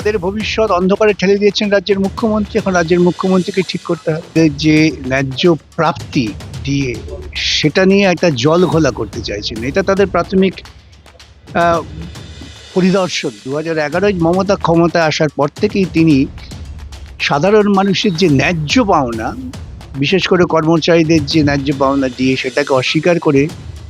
তাদের ভবিষ্যৎ অন্ধকারে ঠেলে দিয়েছেন রাজ্যের মুখ্যমন্ত্রী। এখন রাজ্যের মুখ্যমন্ত্রীকে ঠিক করতে হবে যে ন্যায্য প্রাপ্তি দিয়ে সেটা নিয়ে একটা জল ঘোলা করতে চাইছেন। এটা তাদের প্রাথমিক পরিদর্শন। দু হাজার এগারোয় মমতা ক্ষমতায় আসার পর থেকেই তিনি সাধারণ মানুষের যে ন্যায্য পাওনা, বিশেষ করে কর্মচারীদের যে ন্যায্য পাওনা দিয়ে সেটাকে অস্বীকার করে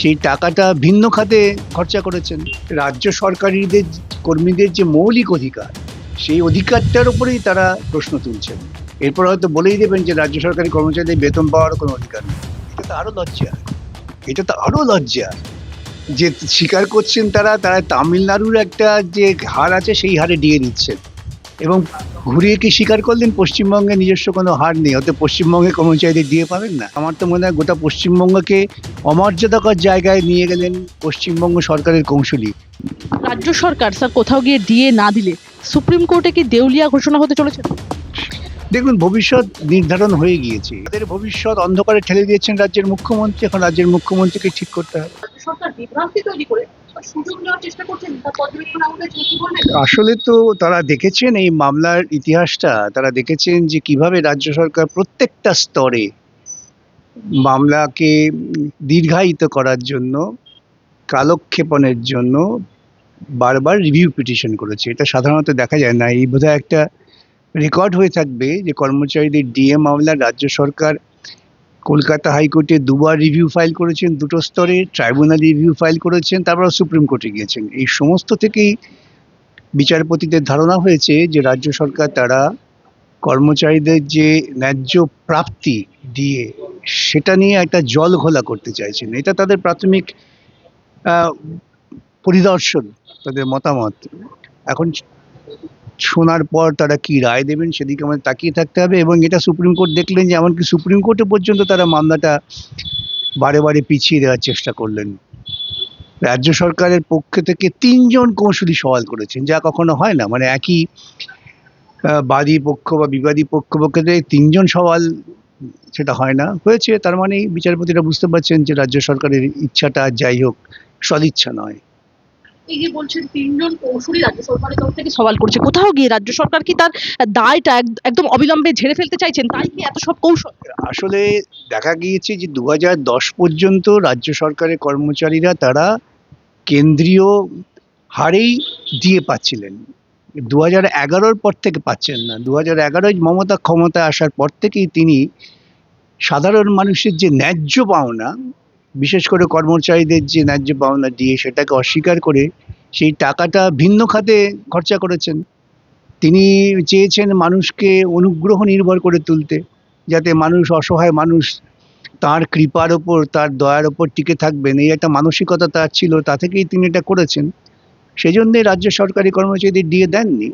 সেই টাকাটা ভিন্ন খাতে খরচা করেছেন। রাজ্য সরকারিদের, কর্মীদের যে মৌলিক অধিকার সেই অধিকারটার উপরেই তারা প্রশ্ন তুলছেন। এরপর হয়তো বলেই দেবেন যে রাজ্য সরকারি কর্মচারীদের বেতন পাওয়ার কোনো অধিকার নেই। এটা তো আরও লজ্জা এটা তো আরও লজ্জা যে স্বীকার করছেন তারা তারা তামিলনাড়ুর একটা যে হার আছে, সেই হারে দিয়ে দিচ্ছেন। এবং ঘুরিয়ে কি স্বীকার করলেন? পশ্চিমবঙ্গে নিজস্ব কোনো হার নেই। অত পশ্চিমবঙ্গে কর্মচারীদের দিয়ে পাবেন না। আমার তো মনে হয় গোটা পশ্চিমবঙ্গকে অমর্যাদাকর জায়গায় নিয়ে গেলেন পশ্চিমবঙ্গ সরকারের কৌশলী রাজ্য সরকার, স্যার, কোথাও গিয়ে দিয়ে না দিলে সুপ্রিম কোর্টে কি দেউলিয়া ঘোষণা হতে চলেছে? দেখুন ভবিষ্যৎ নির্ধারণ হয়ে গিয়েছে। তাদের ভবিষ্যৎ অন্ধকারে ঠেলে দিয়েছেন রাজ্যের মুখ্যমন্ত্রী। এখন রাজ্যের মুখ্যমন্ত্রীকে ঠিক করতে হবে। আসলে তো তারা দেখেছেন এই মামলার ইতিহাসটা। তারা দেখেছেন যে কীভাবে রাজ্য সরকার প্রত্যেকটা স্তরে মামলাকে দীর্ঘায়িত করার জন্য কালক্ষেপণের জন্য বারবার রিভিউ পিটিশন করেছে। এটা সাধারণত দেখা যায় না। এই বোধহয় একটা রেকর্ড হয়ে থাকবে যে কর্মচারীদের ডিএ মামলা রাজ্য সরকার কলকাতা হাইকোর্টে দুবার রিভিউ ফাইল করেছেন, দুটো স্তরে ট্রাইব্যুনাল রিভিউ ফাইল করেছেন, তারপর সুপ্রিম কোর্টে গিয়েছেন। এই সমস্ত থেকেই বিচারপতিদের ধারণা হয়েছে যে রাজ্য সরকার তারা কর্মচারীদের যে ন্যায্য প্রাপ্তি দিয়ে সেটা নিয়ে একটা জল ঘোলা করতে চাইছেন। এটা তাদের প্রাথমিক পরিদর্শন। তাদের মতামত। এখন শোনার পর তারা কি রায় দেবেন সেদিকে আমাদের তাকিয়ে থাকতে হবে এবং এটা সুপ্রিম কোর্ট দেখলেন যে এমনকি সুপ্রিম কোর্টে পর্যন্ত তারা মামলাটা বারে বারে পিছিয়ে দেওয়ার চেষ্টা করলেন। রাজ্য সরকারের পক্ষ থেকে তিনজন কৌশলী সওয়াল করেছেন, যা কখনো হয় না। মানে একই বাদী পক্ষ বা বিবাদী পক্ষ পক্ষ তিনজন সওয়াল সেটা হয় না। হয়েছে, তার মানে বিচারপতিরা বুঝতে পারছেন যে রাজ্য সরকারের ইচ্ছাটা যাই হোক, সদিচ্ছা নয়। এই যে বলছেন তিনজন কৌশলী রাজ্য সরকারের তরফ থেকে সওয়াল করছে। কোথাও গিয়ে রাজ্য সরকার কি তার দায়টা একদম অবিলম্বে ঝেড়ে ফেলতে চাইছেন? তাই কি এত সব কৌশল? আসলে দেখা গিয়েছে যে দু পর্যন্ত রাজ্য সরকারের কর্মচারীরা তারা কেন্দ্রীয় হারেই দিয়ে পাচ্ছিলেন। দু হাজার পর থেকে পাচ্ছেন না। দু হাজার এগারোয় মমতা ক্ষমতায় আসার পর থেকেই তিনি সাধারণ মানুষের যে ন্যায্য পাওনা বিশেষ করে কর্মচারীদের যে ন্যায্য পাওনা দিয়ে সেটাকে অস্বীকার করে সেই টাকাটা ভিন্ন খাতে খরচা করেছেন। তিনি চেয়েছেন মানুষকে অনুগ্রহ নির্ভর করে তুলতে, যাতে মানুষ অসহায় মানুষ তার কৃপার ওপর, তার দয়ার ওপর টিকে থাকবেন। এই একটা মানসিকতা তার ছিল, তা থেকেই তিনি এটা করেছেন। সেই জন্যে রাজ্য সরকারি কর্মচারীদের দিয়ে দেননি।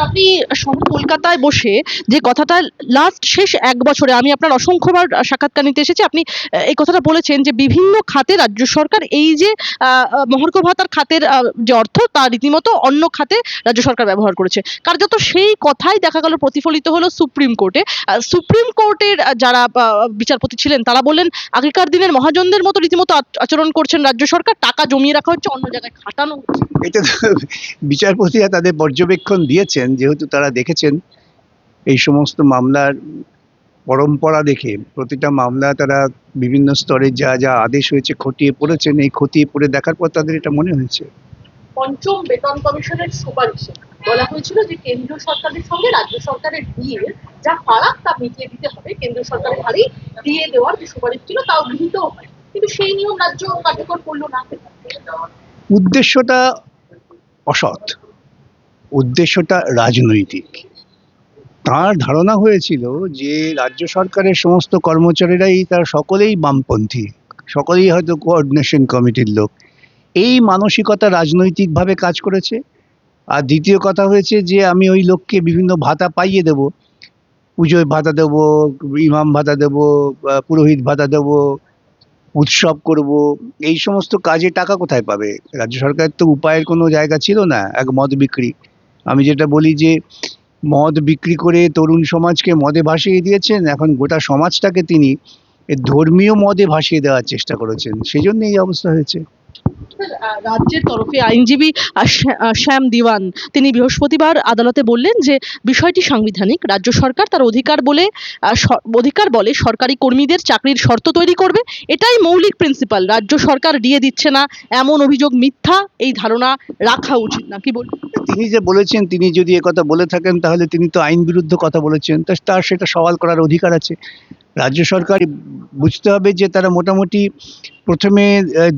আপনি কলকাতায় বসে যে কথাটা লাস্ট শেষ এক বছরে, আমি আপনার অসংখ্যবার সাক্ষাৎকার নিতে এসেছি, আপনি এই কথাটা বলেছেন যে বিভিন্ন খাতে রাজ্য সরকার এই যে মহার্ঘ ভাতার খাতের যে অর্থ, তা রীতিমতো অন্য খাতে রাজ্য সরকার ব্যবহার করেছে। কার্যত সেই কথাই দেখা গেল প্রতিফলিত হলো সুপ্রিম কোর্টে। সুপ্রিম কোর্টের যারা বিচারপতি ছিলেন, তারা বললেন, আগেকার দিনের মহাজনদের মতো রীতিমতো আচ- আচরণ করছেন রাজ্য সরকার, টাকা জমিয়ে রাখা হচ্ছে, অন্য জায়গায় খাটানো হচ্ছে। এটা বিচারপতিরা তাদের পর্যবেক্ষণ দিয়েছেন। যেহেতু তারা দেখেছেন এই সমস্ত মামলার পরম্পরা দেখে প্রতিটা মামলা তারা বিভিন্ন স্তরে যা যা আদেশ হয়েছে খতিয়ে পড়েছেন এই খতিয়ে পড়ে দেখার পর তাদের এটা মনে হয়েছে। পঞ্চম বেতন কমিশনের সুপারিশে বলা হয়েছিল যে কেন্দ্রীয় সরকারের সঙ্গে রাজ্য সরকারের দিয়ে যা ফারাক তা মিটিয়ে দিতে হবে কেন্দ্রীয় সরকারের হারেই দিয়ে দেওয়ার যে সুপারিশ ছিল তাও গৃহীতও হয়। কিন্তু সেই নিয়ম রাজ্য কার্যকর করল না। উদ্দেশ্যটা অসৎ। উদ্দেশ্যটা রাজনৈতিক। তার ধারণা হয়েছিল যে, রাজ্য সরকারের সমস্ত কর্মচারীরাই তার সকলেই বামপন্থী, সকলেই হয়তো কোঅর্ডিনেশন কমিটির লোক। এই মানসিকতা রাজনৈতিকভাবে কাজ করেছে। আর দ্বিতীয় কথা হয়েছে যে, আমি ওই লোককে বিভিন্ন ভাতা পাইয়ে দেব। পুজোয় ভাতা দেব, ইমাম ভাতা দেব পুরোহিত ভাতা দেব, উৎসব করব। এই সমস্ত কাজে টাকা কোথায় পাবে? রাজ্য সরকারের তো উপায়ের কোনো জায়গা ছিল না, এক মদ বিক্রি। আমি যেটা বলি যে, মদ বিক্রি করে তরুণ সমাজকে মদে ভাসিয়ে দিয়েছেন, এখন গোটা সমাজটাকে তিনি ধর্মীয় মদে ভাসিয়ে দেওয়ার চেষ্টা করেছেন। সেই জন্য এই অবস্থা হয়েছে। রাজ্যের তরফে আইনজীবী শ্যাম দিওয়ান। তিনি বৃহস্পতিবার আদালতে বললেন যে, বিষয়টি সাংবিধানিক। রাজ্য সরকার তার অধিকার বলে অধিকার বলে সরকারি কর্মীদের চাকরির শর্ত তৈরি করবে। এটাই মৌলিক প্রিন্সিপাল রাজ্য সরকার দিয়ে দিচ্ছে না, এমন অভিযোগ মিথ্যা। এই ধারণা রাখা উচিত না। কি বলবেন তিনি যে বলেছেন, তিনি যদি কথা বলে থাকেন, তাহলে তিনি তো আইন বিরুদ্ধ কথা বলেছেন। তার সেটা সওয়াল করার অধিকার আছে। রাজ্য সরকার বুঝতে হবে যে তারা মোটামুটি প্রথমে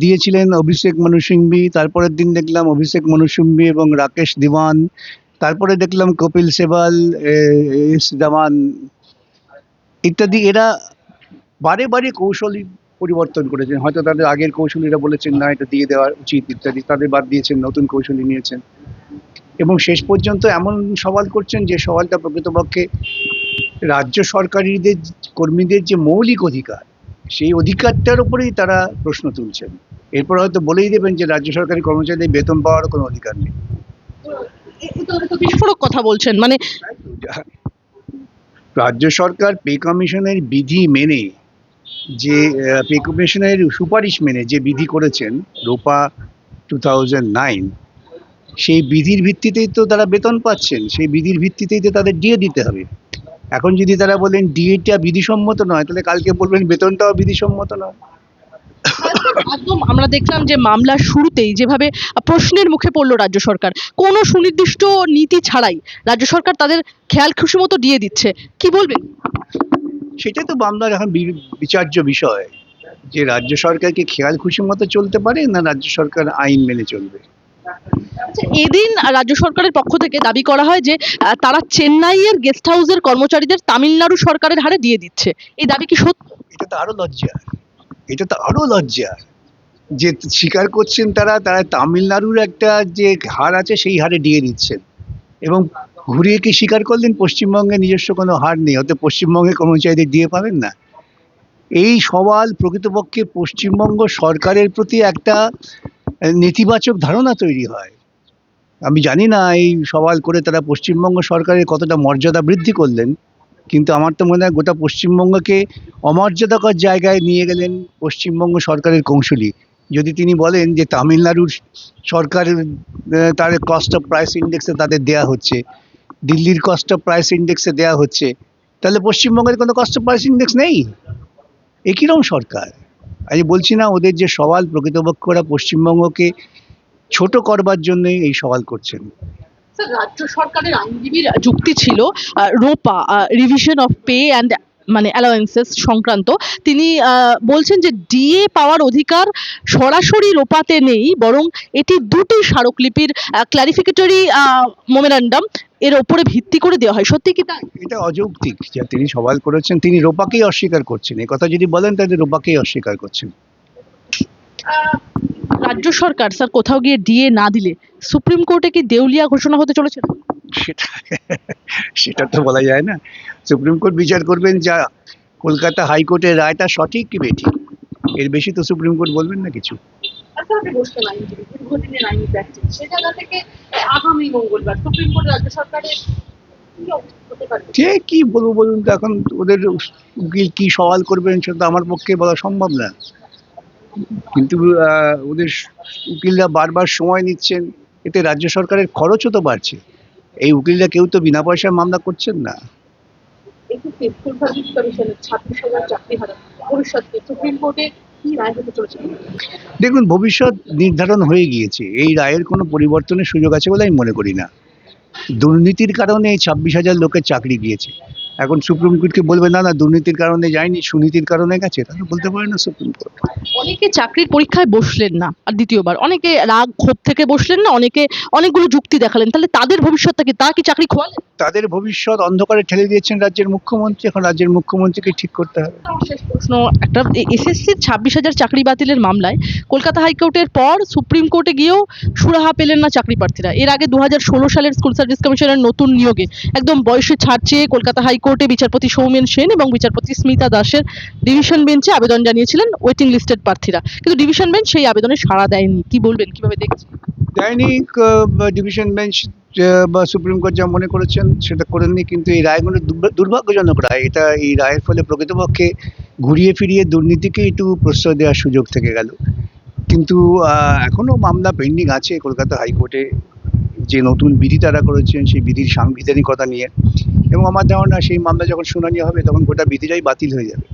দিয়েছিলেন অভিষেক মনু সিংভি, তারপরের দিন দেখলাম অভিষেক মনু সিংভি এবং রাকেশ দিওয়ান, তারপরে দেখলাম কপিল সেবাল এস দামান ইত্যাদি। এরা বারে বারে কৌশলী পরিবর্তন করেছেন। হয়তো তাদের আগের কৌশলীরা বলেছেন, না, এটা দিয়ে দেওয়া উচিত ইত্যাদি। তাদের বাদ দিয়েছেন, নতুন কৌশলী নিয়েছেন। এবং শেষ পর্যন্ত এমন সওয়াল করছেন যে সওয়ালটা প্রকৃতপক্ষে রাজ্য সরকারিদের কর্মীদের যে মৌলিক অধিকার সেই অধিকারটার উপরেই তারা প্রশ্ন তুলছেন। এরপর হয়তো বলেই দেবেন যে রাজ্য সরকারি কর্মচারীদের বেতন পাওয়ার কোনো অধিকার নেই। বিস্ফোরক কথা বলছেন মানে রাজ্য সরকার পে কমিশনের বিধি মেনে যে পে কমিশনের সুপারিশ মেনে যে বিধি করেছেন রোপা টু থাউজেন্ড নাইন সেই বিধির ভিত্তিতেই তো তারা বেতন পাচ্ছেন সেই বিধির ভিত্তিতেই তো তাদের ডিএ দিতে হবে। এখন যদি তারা বলেন ডিএটা বিধিসম্মত নয় তাহলে কালকে বলবেন বেতনটাও বিধিসম্মত নয়। একদম আমরা দেখলাম যে মামলার শুরুতেই যেভাবে প্রশ্নের মুখে পড়ল রাজ্য সরকার কোনো সুনির্দিষ্ট নীতি ছাড়াই রাজ্য সরকার তাদের খেয়াল খুশি মতো দিয়ে দিচ্ছে। কি বলবেন? সেটাই তো মামলার এখন বিচার্য বিষয় যে রাজ্য সরকারকে খেয়াল খুশি মতো চলতে পারে না রাজ্য সরকার আইন মেনে চলবে। আচ্ছা, এদিন রাজ্য সরকারের পক্ষ থেকে দাবি করা হয় যে তারা চেন্নাইয়ের গেস্ট হাউসের কর্মচারীদের তামিলনাড়ু সরকারের হারে দিয়ে দিচ্ছে। এই দাবি কি সত্য? এটা তো আরও লজ্জা এটা তো আরও লজ্জা যে স্বীকার করছেন তারা তারা তামিলনাড়ুর একটা যে হার আছে সেই হারে দিয়ে দিচ্ছেন। এবং ঘুরিয়ে কি স্বীকার করলেন? পশ্চিমবঙ্গে নিজস্ব কোনো হার নেই। হয়তো পশ্চিমবঙ্গে কর্মচারীদের দিয়ে পাবেন না। এই সওয়াল প্রকৃতপক্ষে পশ্চিমবঙ্গ সরকারের প্রতি একটা নেতিবাচক ধারণা তৈরি হয়। আমি জানি না, এই সওয়াল করে তারা পশ্চিমবঙ্গ সরকারের কতটা মর্যাদা বৃদ্ধি করলেন, কিন্তু আমার তো মনে হয় গোটা পশ্চিমবঙ্গকে অমর্যাদাকর জায়গায় নিয়ে গেলেন পশ্চিমবঙ্গ সরকারের কৌশলী যদি তিনি বলেন যে তামিলনাড়ুর সরকার তার কস্ট অফ প্রাইস ইন্ডেক্সে তাদের দেয়া হচ্ছে, দিল্লির কস্ট অফ প্রাইস ইন্ডেক্সে দেয়া হচ্ছে, তাহলে পশ্চিমবঙ্গের কোনো কস্ট অফ প্রাইস ইন্ডেক্স নেই? এ কিরম সরকার। আমি বলছি না ওদের যে সওয়াল প্রকৃতপক্ষে ওরা পশ্চিমবঙ্গকে ছোট করবার জন্যই এই সওয়াল করছেন। রাজ্য সরকারের আইনজীবীর যুক্তি ছিল ROPA revision of pay and মানে অ্যালাওয়েন্সেস সংক্রান্ত তিনি বলছেন যে ডিএ পাওয়ার অধিকার সরাসরি রোপাতে নেই বরং এটি দুটি স্মারকলিপির ক্ল্যারিফিকেটরি মোমেরান্ডাম এর ওপরে ভিত্তি করে দেওয়া হয়। সত্যি কি তাই? এটা অযৌক্তিক যা তিনি সওয়াল করেছেন। তিনি রোপাকেই অস্বীকার করছেন। এই কথা যদি বলেন তাহলে রোপাকেই অস্বীকার করছেন। রাজ্য সরকার স্যার কোথাও গিয়ে ডিএ না দিলে সুপ্রিম কোর্টে কি দেউলিয়া ঘোষণা হতে চলেছে? সেটা সেটা তো বলা যায় না। সুপ্রিম কোর্ট বিচার করবেন যা কলকাতা হাইকোর্টের রায়টা সঠিক কি বেঠিক? এর বেশি তো সুপ্রিম কোর্ট বলবেন না কিছু। আপনাকে বসলেন আইনজীবী দীর্ঘদিনের আইনি প্র্যাকটিস সে জায়গা থেকে আগামী মঙ্গলবার সুপ্রিম কোর্ট রাজ্য সরকারের কি অবস্থা হতে পারে? যে কি বলব বলুন তো এখন ওদের উকিল কি সওয়াল করবেন সেটা আমার পক্ষে বলা সম্ভব না। কিন্তু ওদের উকিলরা বারবার সময় নিচ্ছেন। এতে রাজ্য সরকারের খরচও তো বাড়ছে। এই উকিলরা কেউ তো বিনা পয়সায় মামলা করছেন না। দেখুন ভবিষ্যৎ নির্ধারণ হয়ে গিয়েছে। এই রায়ের কোনো পরিবর্তনের সুযোগ আছে বলে আমি মনে করি না। দুর্নীতির কারণে এই ছাব্বিশ হাজার লোকের চাকরি গিয়েছে। এখন সুপ্রিম কোর্টকে বলবে না না দুর্নীতির কারণে যায়নি সুনীতির কারণে গেছে। তাহলে বলতে পারে না সুপ্রিম কোর্ট। অনেকে চাকরির পরীক্ষায় বসলেন না আর দ্বিতীয়বার। অনেকে রাগ ক্ষোভ থেকে বসলেন না অনেকে অনেকগুলো যুক্তি দেখালেন। তাহলে তাদের ভবিষ্যৎটা কি? তারা কি চাকরি খোয়ালেন তাদের ভবিষ্যৎ অন্ধকারে ঠেলে দিয়েছেন রাজ্যের মুখ্যমন্ত্রী এখন রাজ্যের মুখ্যমন্ত্রীকে ঠিক করতে হবে। প্রশ্ন একটা এসএসসির ছাব্বিশ হাজার চাকরি বাতিলের মামলায় কলকাতা হাইকোর্টের পর সুপ্রিম কোর্টে গিয়েও সুরাহা পেলেন না চাকরি প্রার্থীরা। এর আগে দু হাজার ষোলো সালের স্কুল সার্ভিস কমিশনের নতুন নিয়োগে একদম বয়সে ছাড় চেয়ে কলকাতা হাইকোর্টে বিচারপতি সৌমেন সেন এবং বিচারপতি স্মিতা দাসের ডিভিশন বেঞ্চে আবেদন জানিয়েছিলেন ওয়েটিং লিস্টেড প্রার্থীরা। কিন্তু ডিভিশন বেঞ্চ সেই আবেদনে সাড়া দেয়নি। কি বলবেন? কীভাবে দেখছেন? দেয়নি ডিভিশন বেঞ্চ বা সুপ্রিম কোর্ট যা মনে করেছেন সেটা করেননি কিন্তু এই রায়গুলো দুর্ভাগ্যজনক রায়। এটা এই রায়ের ফলে প্রকৃতপক্ষে ঘুরিয়ে ফিরিয়ে দুর্নীতিকে একটু প্রশ্রয় দেওয়ার সুযোগ থেকে গেল। কিন্তু আহ, এখনও মামলা পেন্ডিং আছে কলকাতা হাইকোর্টে। যে নতুন বিধি তারা করেছেন, সেই বিধির সাংবিধানিকতা নিয়ে। এবং আমার ধারণা সেই মামলা যখন শুনানি হবে, তখন গোটা বিধিটাই বাতিল হয়ে যাবে।